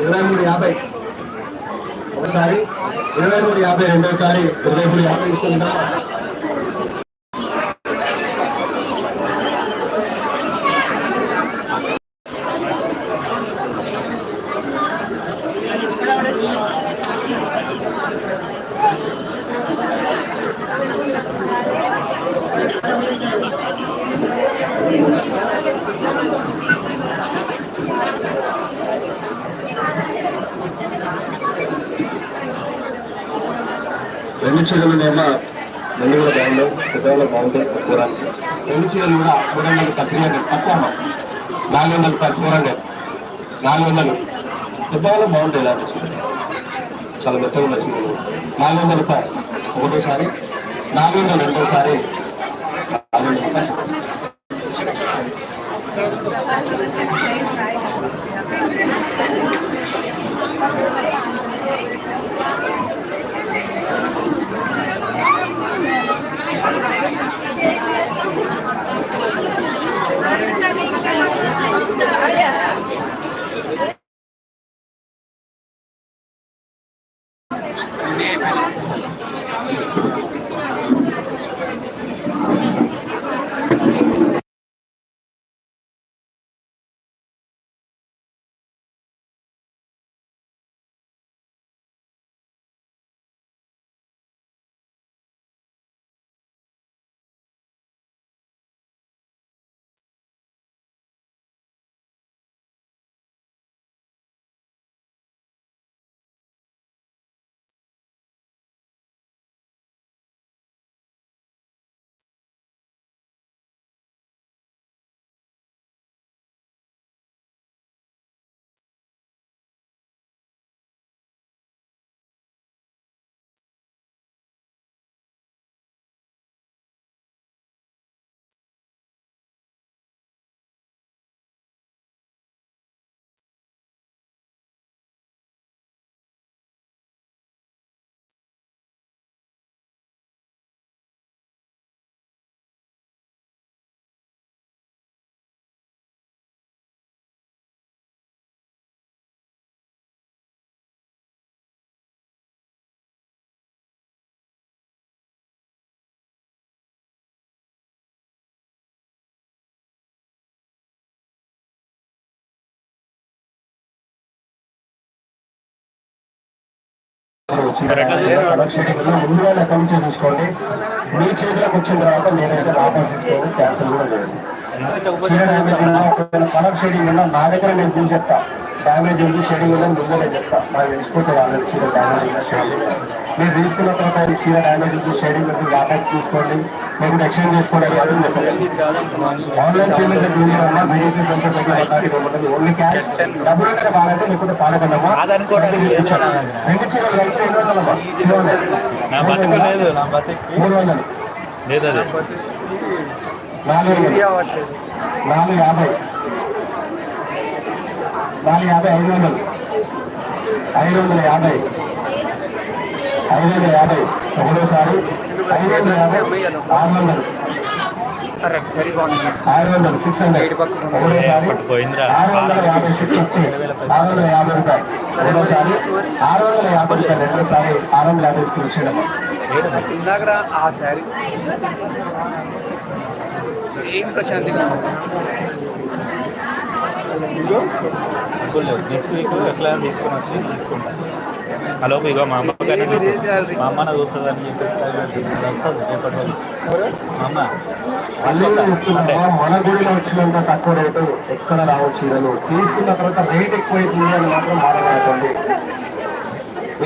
ఇరవై మూడు యాభై. ఒకసారి ఇరవై మూడు యాభై రెండోసారి ఇరవై మూడు యాభై. ఇస్తుందా రెండు చీరలు నేమ రెండు కూడా బాగుండవు పెద్దవాళ్ళు బాగుంటాయి కూర రెండు చీరలు కూడా మూడు వందలు త్రీ తక్కువ నాలుగు వందలు రూపాయలు ఫోర్ హండ్రెడ్ నాలుగు వందలు. పెద్దవాళ్ళు బాగుంటాయి ఇలాంటి చీరలు చాలా మెత్తగా ఉన్న చీరలు నాలుగు వందల రూపాయలు ఒకటోసారి. నాలుగు వందలు రెండోసారి. నాలుగు వందల రూపాయలు Amen. లెక్క నుంచి చూసుకోండి మీ చేతిలోకి వచ్చిన తర్వాత నేనైతే వాపస్ తీసుకోండి క్యాన్సిల్ కూడా లేదు కలర్ షేడింగ్ ఉన్నా నా దగ్గర నేను ముందు చెప్తా డ్యామేజ్ ఉంది షేడింగ్ ఉందని ముందే చెప్తా నాకు వాళ్ళు చీర డ్యామేజ్ షేడింగ్ మీరు తీసుకున్న తర్వాత ఈ చీర డ్యామేజ్ ఉంది షేడింగ్ ఉంది వాపస్ తీసుకోండి. మీరు కూడా ఎక్స్చేంజ్ చేసుకోండి అని ఆన్లైన్ పేమెంట్ ఉన్న వీడియోకి కొంచెం ఉంటుంది ఓన్లీ క్యాష్ డబ్బులు అంటే బాగాలంటే లేకుంటే పాడగలమా రెండు చీరలు కలిపి రెండు వందలమ్మా మూడు నాలుగు వందలు. నాలుగు యాభై. నాలుగు యాభై ఐదు వందలు. ఐదు వందల యాభై. ఐదు వందల యాభై. ఒకటోసారి ఐదు వందల యాభై ఆరు వందలు ఆరు వందలు సిక్స్ హండ్రెడ్ ఒకటోసారి. ఆరు వందల యాభై సిక్స్ ఫిఫ్టీ ఆరు వందల యాభై రూపాయలు. ఒకటోసారి ఆరు వందల యాభై రూపాయలు. రెండోసారి ఆరు వందల యాభై తీసుకొచ్చేయడం ఇందాక ఆ శారీ. సేమ్ ప్రశాంతిగా నెక్స్ట్ వీక్ ఎట్లా తీసుకొని వచ్చి తీసుకుంటా. హలో ఇగో మా అమ్మ మా అమ్మ నా చూస్తుందని చెప్పేసి వస్తుంది రేపటి రోజు. మా అమ్మ మళ్ళీ చెప్తున్నా మన గుడిలో వచ్చినంత తక్కువ రేటు ఎక్కడ రావు చీరలు. తీసుకున్న తర్వాత రేట్ ఎక్కువైతుంది అని మాత్రం బాధపడకండి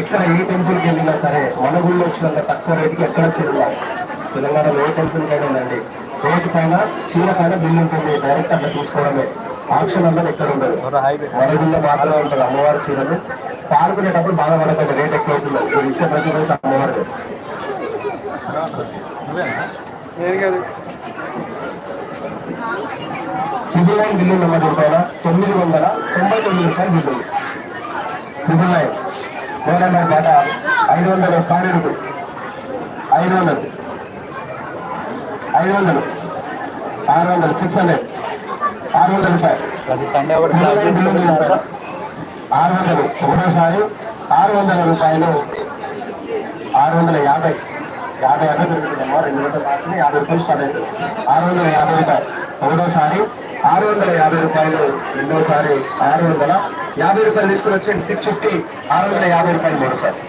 ఎక్కడ ఏ టెంపుల్కి వెళ్ళినా సరే మన గుడిలో వచ్చినంత తక్కువ రేటుకి ఎక్కడ చీరలు? తెలంగాణలో ఏ టెంపుల్కి ఉండండి. రేటు పైన చీర పైన బిల్లు ఉంటుంది. డైరెక్ట్ అట్లా తీసుకోవడమే. ఆప్షన్ అన్నది ఎక్కడ ఉండదు. మన గుడిలో మాత్రమే ఉంటుంది. అమ్మవారి చీరలు. పాడుకునేటప్పుడు బాధపడకండి రేట్ ఎక్కువ అవుతుంది మీరు ఇచ్చే ప్రతి రోజు కాదు ట్రిపుల్ నైన్ బిల్లు నెంబర్ చెప్పారా తొమ్మిది వందల తొంభై తొమ్మిది రూపాయలు bill. Triple nine phone number పాట ఐదు వందలు రూపీస్ ఐదు వందలు. ఐదు వందలు. ఆరు వందలు. సిక్స్ హండ్రెడ్ ఆరు వందల రూపాయలు. ప్రతి సండే ఒకటి ఆరు వందలు. ఒకటోసారి ఆరు వందల రూపాయలు. ఆరు వందల యాభై. యాభై యాభై దొరుకుతుందమ్మా రెండు వందల మాత్రమే యాభై రూపాయలు స్టార్ట్ అవుతుంది. ఆరు వందల యాభై రూపాయలు. ఒకటోసారి ఆరు వందల యాభై రూపాయలు రెండోసారి ఆరు వందల యాభై రూపాయలు తీసుకుని వచ్చేయండి. సిక్స్ ఫిఫ్టీ ఆరు వందల యాభై రూపాయలు మూడోసారి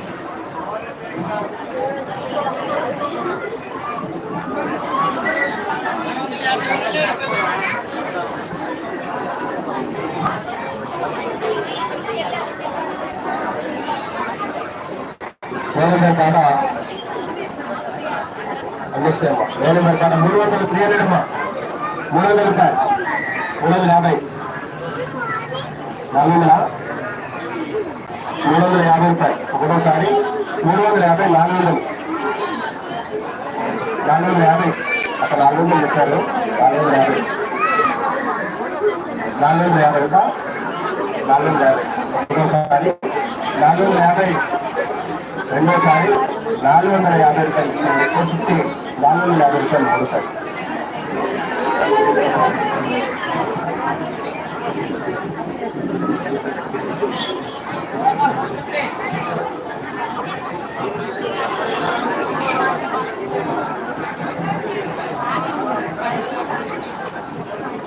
వేల కాడ అందిస్తాయమ్మా వేల కాడ మూడు వందలు త్రీ హండ్రెడ్ అమ్మా మూడు వందల రూపాయలు మూడు వందల యాభై. నాలుగు వందల? మూడు వందల యాభై రూపాయలు. ఒకటోసారి మూడు వందల యాభై నాలుగు వందలు. నాలుగు వందల యాభై. అక్కడ నాలుగు వందలు చెప్పారు. నాలుగు వందల యాభై. నాలుగు వందల యాభై కదా నాలుగు వందల యాభై. ఒకటోసారి నాలుగు వందల యాభై. రెండోసారి నాలుగు వందల యాభై రూపాయలు ఇచ్చిన ఫిఫ్టీ. నాలుగు యాభై రూపాయలు మూడోసారి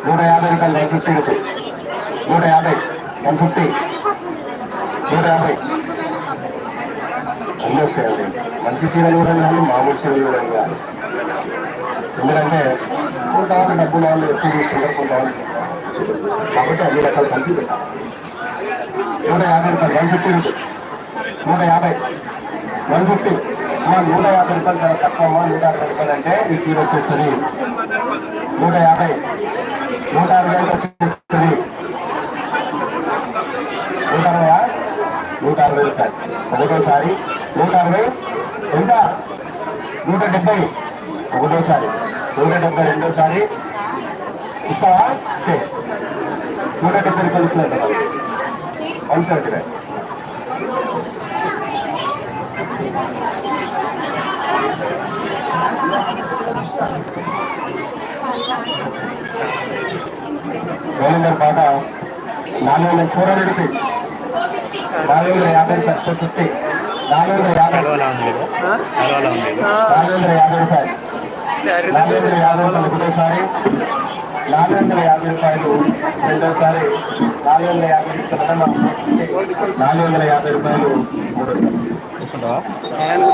నూట యాభై రూపాయలు వన్ ఫిఫ్టీ రూపీస్ నూట యాభై వన్ ఫిఫ్టీ నూట యాభై. అన్నీ వచ్చాయండి మంచి చీరలు కూడా కానీ మామూలు చీరలు కూడా కానీ ఎందుకంటే కొంతమంది డబ్బులు వాళ్ళు ఎక్కువ తీసుకుంటారు కొంతమంది కాబట్టి అన్ని రకాల కలిపి నూట యాభై రూపాయలు వన్ ఫిఫ్టీ రూపీస్. నూట యాభై. One fifty. మా నూట యాభై రూపాయలు చాలా తక్కువ నూట యాభై రూపాయలు అంటే ఈ చీర వచ్చేస్తుంది నూట యాభై. నూట అరవై వచ్చేస్తుంది నూట అరవై నూట అరవై రూపాయలు. ఒకటోసారి నూట అరవై. ఎంత? నూట డెబ్బై. ఒకటోసారి. నూట డెబ్బై రెండోసారి. ఇస్తావా. నూట డెబ్బై రూపాయలు ఇస్తున్నట్టు వన్ సెవెంటీ నైన్ వేలందర్ పాట నాలుగు వందల ఫోర్ హండ్రెడ్ రూపీస్. నాలుగు వందల యాభై ఫిఫ్టీ. నాలుగు వందల యాభై నాలుగు వందల యాభై రూపాయలు. నాలుగు వందల యాభై రూపాయలు ఒకటోసారి నాలుగు వందల యాభై రూపాయలు రెండోసారి నాలుగు వందల యాభై నాలుగు వందల యాభై రూపాయలు మూడోసారి. అదే నేను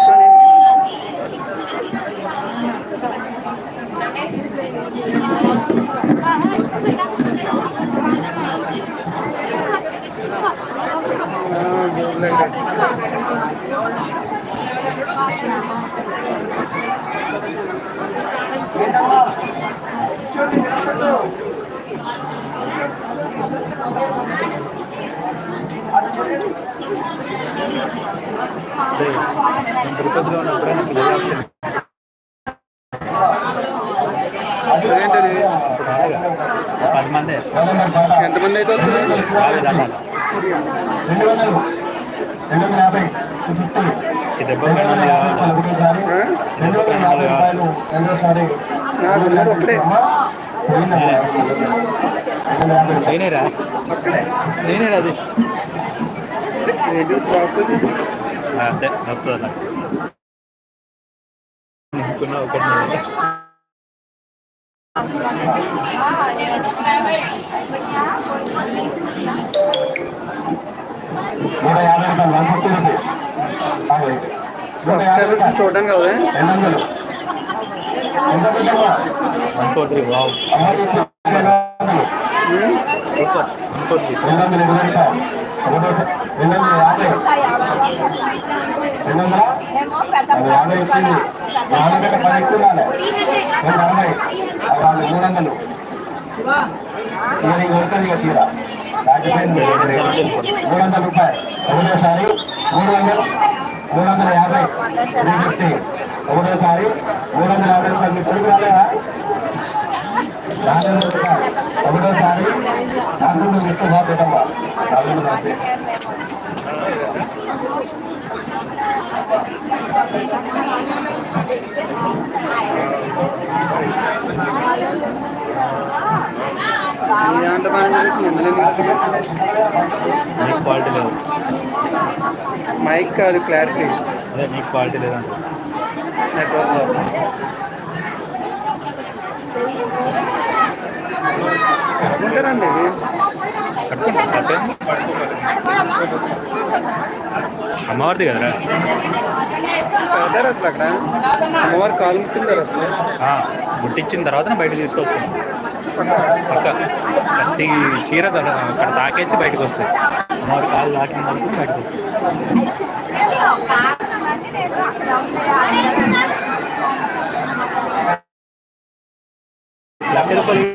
తిరుపతిలో ఉన్నప్పుడే నాకు ఇదే ఆప్షన్ పది మంది ఎంతమంది అయితే యాభై దాటాలి రెండు వందలు రెండు వందల యాభై టూ ఫిఫ్టీ ఈ దెబ్బ రెండు వందల యాభై రూపాయలు ఒకటోసారి రెండు వందల యాభై రూపాయలు రెండోసారి నాకు ఉన్నది ఒకటే. పోయిందమ్మా. రెండు వందల యాభై రూపాయలు నేనేరా నేనేరా అది అంతే వస్తుంది చూడడం కదా రెండు వందలు ఎంత పెట్టమ్మా one four three wow super one four three వాళ్ళు మూడు వందలు తీరా మూడు వందల రూపాయలు ఒకటేసారి మూడు వందలు మూడు వందల యాభై. త్రీ ఫిఫ్టీ ఒకటోసారి మూడు వందల యాభై రూపాయలు మీకు తెలుగు రాలేదా? నాలుగు రూపాయలు. ఒకటోసారి నాలుగు వందలు ఇస్తే బాగా పెద్దమ్మా నాలుగు వందల మైక్ కాదు క్లారిటీ. అదే నీకు క్వాలిటీ లేదంట. నెట్వర్క్ ఉంటారండి ఇవి కట్టుకుంటా కట్టే అమ్మవారిది కదరా? పెడతారు అసలు అక్కడ అమ్మవారు కాలు ముట్టిందారు అసలు. ముట్టించిన తర్వాత బయట తీసుకొస్తాం. పక్క కత్తి చీర అక్కడ తాకేసి బయటకు వస్తుంది అమ్మవారి కాలు తాకిన తర్వాత బయటకు వస్తుంది లక్ష రూపాయలు